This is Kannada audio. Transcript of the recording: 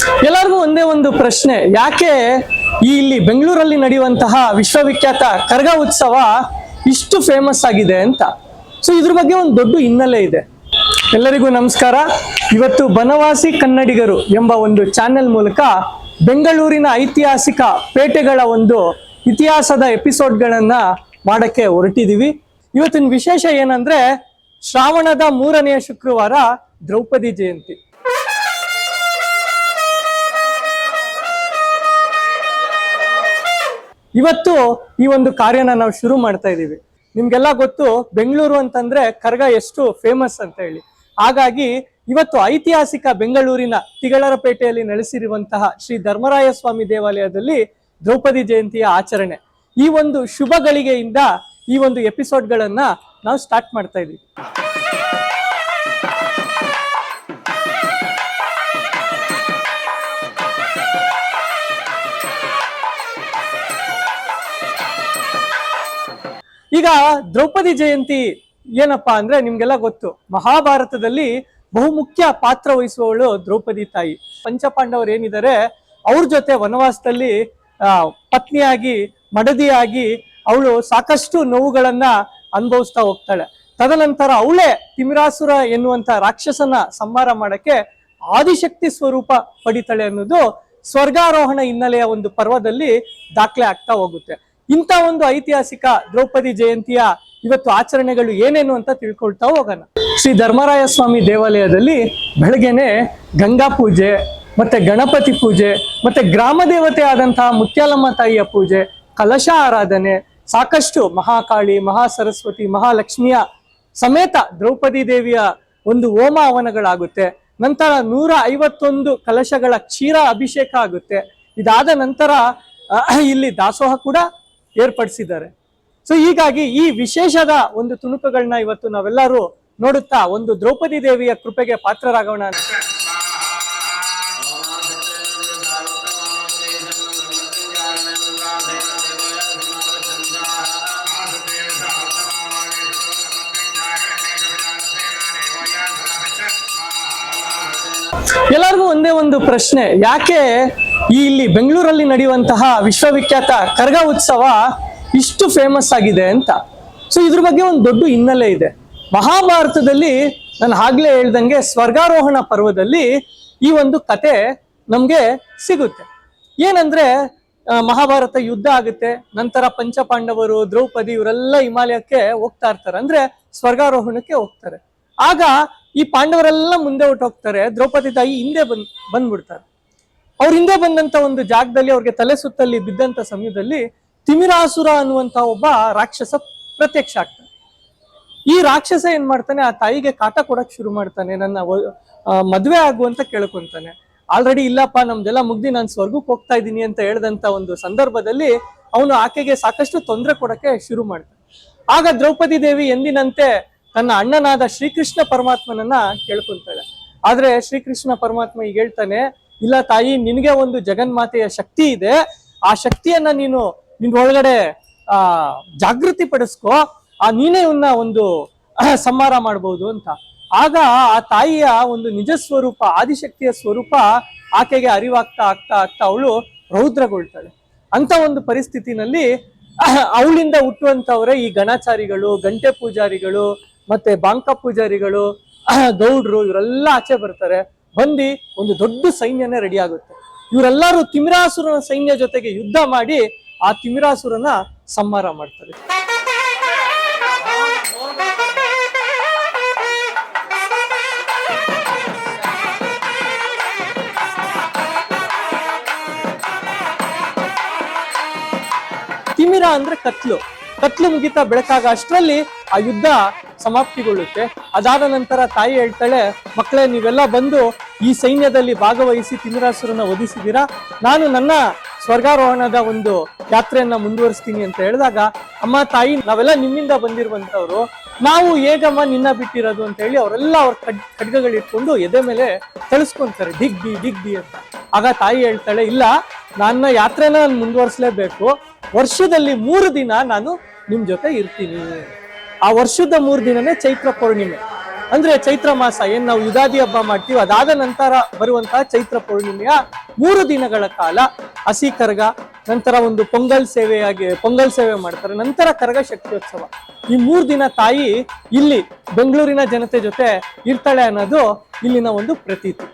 ಎಲ್ಲರಿಗೂ ಒಂದೇ ಒಂದು ಪ್ರಶ್ನೆ. ಯಾಕೆ ಈ ಇಲ್ಲಿ ಬೆಂಗಳೂರಲ್ಲಿ ನಡೆಯುವಂತಹ ವಿಶ್ವವಿಖ್ಯಾತ ಕರಗ ಉತ್ಸವ ಇಷ್ಟು ಫೇಮಸ್ ಆಗಿದೆ ಅಂತ? ಸೊ ಇದ್ರ ಬಗ್ಗೆ ಒಂದು ದೊಡ್ಡ ಹಿನ್ನೆಲೆ ಇದೆ. ಎಲ್ಲರಿಗೂ ನಮಸ್ಕಾರ. ಇವತ್ತು ಬನವಾಸಿ ಕನ್ನಡಿಗರು ಎಂಬ ಒಂದು ಚಾನೆಲ್ ಮೂಲಕ ಬೆಂಗಳೂರಿನ ಐತಿಹಾಸಿಕ ಪೇಟೆಗಳ ಒಂದು ಇತಿಹಾಸದ ಎಪಿಸೋಡ್ಗಳನ್ನ ಮಾಡಕ್ಕೆ ಹೊರಟಿದೀವಿ. ಇವತ್ತಿನ ವಿಶೇಷ ಏನಂದ್ರೆ ಶ್ರಾವಣದ ಮೂರನೆಯ ಶುಕ್ರವಾರ ದ್ರೌಪದಿ ಜಯಂತಿ. ಇವತ್ತು ಈ ಒಂದು ಕಾರ್ಯನ ನಾವು ಶುರು ಮಾಡ್ತಾ ಇದ್ದೀವಿ. ನಿಮ್ಗೆಲ್ಲ ಗೊತ್ತು, ಬೆಂಗಳೂರು ಅಂತಂದ್ರೆ ಕರ್ಗ ಎಷ್ಟು ಫೇಮಸ್ ಅಂತ ಹೇಳಿ. ಹಾಗಾಗಿ ಇವತ್ತು ಐತಿಹಾಸಿಕ ಬೆಂಗಳೂರಿನ ತಿಗಳರಪೇಟೆಯಲ್ಲಿ ನೆಲೆಸಿರುವಂತಹ ಶ್ರೀ ಧರ್ಮರಾಯ ಸ್ವಾಮಿ ದೇವಾಲಯದಲ್ಲಿ ದ್ರೌಪದಿ ಜಯಂತಿಯ ಆಚರಣೆ. ಈ ಒಂದು ಶುಭ ಗಳಿಗೆಯಿಂದ ಈ ಒಂದು ಎಪಿಸೋಡ್ಗಳನ್ನ ನಾವು ಸ್ಟಾರ್ಟ್ ಮಾಡ್ತಾ ಇದ್ದೀವಿ. ಈಗ ದ್ರೌಪದಿ ಜಯಂತಿ ಏನಪ್ಪಾ ಅಂದ್ರೆ ನಿಮ್ಗೆಲ್ಲ ಗೊತ್ತು. ಮಹಾಭಾರತದಲ್ಲಿ ಬಹುಮುಖ್ಯ ಪಾತ್ರ ವಹಿಸುವವಳು ದ್ರೌಪದಿ ತಾಯಿ. ಪಂಚಪಾಂಡವರು ಏನಿದ್ದಾರೆ ಅವ್ರ ಜೊತೆ ವನವಾಸದಲ್ಲಿ ಪತ್ನಿಯಾಗಿ, ಮಡದಿಯಾಗಿ ಅವಳು ಸಾಕಷ್ಟು ನೋವುಗಳನ್ನ ಅನುಭವಿಸ್ತಾ ಹೋಗ್ತಾಳೆ. ತದನಂತರ ಅವಳೇ ತಿಮಿರಾಸುರ ಎನ್ನುವಂತ ರಾಕ್ಷಸನ ಸಂಹಾರ ಮಾಡಕ್ಕೆ ಆದಿಶಕ್ತಿ ಸ್ವರೂಪ ಪಡಿತಾಳೆ ಅನ್ನೋದು ಸ್ವರ್ಗಾರೋಹಣ ಹಿನ್ನೆಲೆಯ ಒಂದು ಪರ್ವದಲ್ಲಿ ದಾಖಲೆ ಆಗ್ತಾ ಹೋಗುತ್ತೆ. ಇಂಥ ಒಂದು ಐತಿಹಾಸಿಕ ದ್ರೌಪದಿ ಜಯಂತಿಯ ಇವತ್ತು ಆಚರಣೆಗಳು ಏನೇನು ಅಂತ ತಿಳ್ಕೊಳ್ತಾ ಹೋಗೋಣ. ಶ್ರೀ ಧರ್ಮರಾಯ ಸ್ವಾಮಿ ದೇವಾಲಯದಲ್ಲಿ ಬೆಳಗ್ಗೆನೆ ಗಂಗಾ ಪೂಜೆ, ಮತ್ತೆ ಗಣಪತಿ ಪೂಜೆ, ಮತ್ತೆ ಗ್ರಾಮ ದೇವತೆ ಆದಂತಹ ಮುತ್ಯಾಲಮ್ಮ ತಾಯಿಯ ಪೂಜೆ, ಕಲಶ ಆರಾಧನೆ, ಸಾಕಷ್ಟು ಮಹಾಕಾಳಿ ಮಹಾ ಸರಸ್ವತಿ ಮಹಾಲಕ್ಷ್ಮಿಯ ಸಮೇತ ದ್ರೌಪದಿ ದೇವಿಯ ಒಂದು ಹೋಮ ಹವನಗಳಾಗುತ್ತೆ. ನಂತರ ನೂರ ಐವತ್ತೊಂದು ಕಲಶಗಳ ಕ್ಷೀರ ಅಭಿಷೇಕ ಆಗುತ್ತೆ. ಇದಾದ ನಂತರ ಇಲ್ಲಿ ದಾಸೋಹ ಕೂಡ ಏರ್ಪಡಿಸಿದ್ದಾರೆ. ಸೊ ಹೀಗಾಗಿ ಈ ವಿಶೇಷದ ಒಂದು ತುಣುಕುಗಳನ್ನ ಇವತ್ತು ನಾವೆಲ್ಲರೂ ನೋಡುತ್ತಾ ಒಂದು ದ್ರೌಪದಿ ದೇವಿಯ ಕೃಪೆಗೆ ಪಾತ್ರರಾಗೋಣ ಎಲ್ಲರಿಗೂ ಒಂದೇ ಒಂದು ಪ್ರಶ್ನೆ. ಯಾಕೆ ಈ ಇಲ್ಲಿ ಬೆಂಗಳೂರಲ್ಲಿ ನಡೆಯುವಂತಹ ವಿಶ್ವವಿಖ್ಯಾತ ಕರಗ ಉತ್ಸವ ಇಷ್ಟು ಫೇಮಸ್ ಆಗಿದೆ ಅಂತ. ಸೊ ಇದ್ರ ಬಗ್ಗೆ ಒಂದು ದೊಡ್ಡ ಹಿನ್ನೆಲೆ ಇದೆ. ಮಹಾಭಾರತದಲ್ಲಿ ನಾನು ಆಗ್ಲೇ ಹೇಳ್ದಂಗೆ ಸ್ವರ್ಗಾರೋಹಣ ಪರ್ವದಲ್ಲಿ ಈ ಒಂದು ಕತೆ ನಮ್ಗೆ ಸಿಗುತ್ತೆ. ಏನಂದ್ರೆ ಮಹಾಭಾರತ ಯುದ್ಧ ಆಗುತ್ತೆ, ನಂತರ ಪಂಚಪಾಂಡವರು, ದ್ರೌಪದಿ ಇವರೆಲ್ಲ ಹಿಮಾಲಯಕ್ಕೆ ಹೋಗ್ತಾ ಇರ್ತಾರೆ. ಅಂದ್ರೆ ಸ್ವರ್ಗಾರೋಹಣಕ್ಕೆ ಹೋಗ್ತಾರೆ. ಆಗ ಈ ಪಾಂಡವರೆಲ್ಲ ಮುಂದೆ ಹೊರ್ಟೋಗ್ತಾರೆ. ದ್ರೌಪದಿ ತಾಯಿ ಹಿಂದೆ ಬಂದ್, ಬಂದ್ಬಿಡ್ತಾರೆ. ಅವ್ರ ಹಿಂದೆ ಬಂದಂತ ಒಂದು ಜಾಗದಲ್ಲಿ ಅವ್ರಿಗೆ ತಲೆ ಸುತ್ತಲ್ಲಿ ಬಿದ್ದಂತ ಸಮಯದಲ್ಲಿ ತಿಮಿರಾಸುರ ಅನ್ನುವಂತ ಒಬ್ಬ ರಾಕ್ಷಸ ಪ್ರತ್ಯಕ್ಷ ಆಗ್ತಾನೆ. ಈ ರಾಕ್ಷಸ ಏನ್ ಮಾಡ್ತಾನೆ, ಆ ತಾಯಿಗೆ ಕಾಟ ಕೊಡಕ್ ಶುರು ಮಾಡ್ತಾನೆ, ನನ್ನ ಮದುವೆ ಆಗುವಂತ ಕೇಳ್ಕೊಂತಾನೆ. ಆಲ್ರೆಡಿ ಇಲ್ಲಪ್ಪ, ನಮ್ದೆಲ್ಲ ಮುಗ್ದಿ, ನಾನು ಸ್ವರ್ಗಕ್ಕೆ ಹೋಗ್ತಾ ಇದ್ದೀನಿ ಅಂತ ಹೇಳ್ದಂತ ಒಂದು ಸಂದರ್ಭದಲ್ಲಿ ಅವನು ಆಕೆಗೆ ಸಾಕಷ್ಟು ತೊಂದರೆ ಕೊಡಕ್ಕೆ ಶುರು ಮಾಡ್ತಾನೆ. ಆಗ ದ್ರೌಪದಿ ದೇವಿ ಎಂದಿನಂತೆ ತನ್ನ ಅಣ್ಣನಾದ ಶ್ರೀಕೃಷ್ಣ ಪರಮಾತ್ಮನನ್ನ ಕೇಳ್ಕೊಂತಾಳೆ. ಆದ್ರೆ ಶ್ರೀಕೃಷ್ಣ ಪರಮಾತ್ಮ ಈಗ ಹೇಳ್ತಾನೆ ಇಲ್ಲ ತಾಯಿ, ನಿನಗೆ ಒಂದು ಜಗನ್ಮಾತೆಯ ಶಕ್ತಿ ಇದೆ. ಆ ಶಕ್ತಿಯನ್ನ ನೀನು ನಿನ್ ಒಳಗಡೆ, ಆ, ಜಾಗೃತಿ ಪಡಿಸ್ಕೋ. ಆ, ನೀನೇ ಇವನ್ನ ಒಂದು ಸಂಹಾರ ಮಾಡ್ಬೋದು ಅಂತ. ಆಗ ಆ ತಾಯಿಯ ಒಂದು ನಿಜ ಸ್ವರೂಪ, ಆದಿಶಕ್ತಿಯ ಸ್ವರೂಪ ಆಕೆಗೆ ಅರಿವಾಗ್ತಾ ಆಗ್ತಾ ಆಗ್ತಾ ಅವಳು ರೌದ್ರಗೊಳ್ತಾಳೆ. ಅಂತ ಒಂದು ಪರಿಸ್ಥಿತಿನಲ್ಲಿ ಅವಳಿಂದ ಹುಟ್ಟುವಂಥವ್ರೆ ಈ ಗಣಾಚಾರಿಗಳು, ಗಂಟೆ ಪೂಜಾರಿಗಳು, ಮತ್ತೆ ಬಾಂಕ ಪೂಜಾರಿಗಳು ಗೌಡ್ರು, ಇವರೆಲ್ಲ ಆಚೆ ಬರ್ತಾರೆ. ಬಂದು ಒಂದು ದೊಡ್ಡ ಸೈನ್ಯನೇ ರೆಡಿ ಆಗುತ್ತೆ. ಇವರೆಲ್ಲರೂ ತಿಮಿರಾಸುರನ ಸೈನ್ಯ ಜೊತೆಗೆ ಯುದ್ಧ ಮಾಡಿ ಆ ತಿಮಿರಾಸುರನ ಸಂಹಾರ ಮಾಡ್ತಾರೆ. ತಿಮಿರ ಅಂದ್ರೆ ಕತ್ಲು. ಕತ್ಲು ಮುಗಿತಾ ಬೆಳಕಾಗ ಅಷ್ಟರಲ್ಲಿ ಆ ಯುದ್ಧ ಸಮಾಪ್ತಿಗೊಳ್ಳುತ್ತೆ. ಅದಾದ ನಂತರ ತಾಯಿ ಹೇಳ್ತಾಳೆ, ಮಕ್ಕಳೇ, ನೀವೆಲ್ಲ ಬಂದು ಈ ಸೈನ್ಯದಲ್ಲಿ ಭಾಗವಹಿಸಿ ತಿಮಿರಾಸುರನ್ನ ವಧಿಸಿದ್ದೀರಾ ನಾನು ನನ್ನ ಸ್ವರ್ಗಾರೋಹಣದ ಒಂದು ಯಾತ್ರೆಯನ್ನ ಮುಂದುವರಿಸ್ತೀನಿ ಅಂತ ಹೇಳಿದಾಗ, ಅಮ್ಮ, ತಾಯಿ, ನಾವೆಲ್ಲ ನಿಮ್ಮಿಂದ ಬಂದಿರುವಂತವ್ರು ನಾವು ಹೇಗಮ್ಮ ನಿನ್ನ ಬಿಟ್ಟಿರೋದು? ಅಂತ ಹೇಳಿ ಅವರೆಲ್ಲ ಅವ್ರ ಖಡ್ ಖಡ್ಗಗಳಿಟ್ಕೊಂಡು ಎದೆ ಮೇಲೆ ತಳಿಸ್ಕೊಂತಾರೆ ಡಿಗ್ ಬಿ ಡಿಗ್ ಬಿ ಅಂತ. ಆಗ ತಾಯಿ ಹೇಳ್ತಾಳೆ, ಇಲ್ಲ, ನನ್ನ ಯಾತ್ರೆನ ನಾನು ಮುಂದುವರಿಸಲೇಬೇಕು. ವರ್ಷದಲ್ಲಿ ಮೂರು ದಿನ ನಾನು ನಿಮ್ ಜೊತೆ ಇರ್ತೀನಿ. ಆ ವರ್ಷದ ಮೂರು ದಿನನೇ ಚೈತ್ರ ಪೌರ್ಣಿಮೆ. ಅಂದ್ರೆ ಚೈತ್ರ ಮಾಸ, ಏನ್ ನಾವು ಯುಗಾದಿ ಹಬ್ಬ ಮಾಡ್ತೀವಿ, ಅದಾದ ನಂತರ ಬರುವಂತಹ ಚೈತ್ರ ಪೌರ್ಣಿಮೆಯ ಮೂರು ದಿನಗಳ ಕಾಲ ಹಸಿ ಕರಗ, ನಂತರ ಒಂದು ಪೊಂಗಲ್ ಸೇವೆಯಾಗಿ, ಪೊಂಗಲ್ ಸೇವೆ ಮಾಡ್ತಾರೆ, ನಂತರ ಕರಗ ಶಕ್ತಿಯೋತ್ಸವ. ಈ ಮೂರು ದಿನ ತಾಯಿ ಇಲ್ಲಿ ಬೆಂಗಳೂರಿನ ಜನತೆ ಜೊತೆ ಇರ್ತಾಳೆ ಅನ್ನೋದು ಇಲ್ಲಿನ ಒಂದು ಪ್ರತೀತಿ.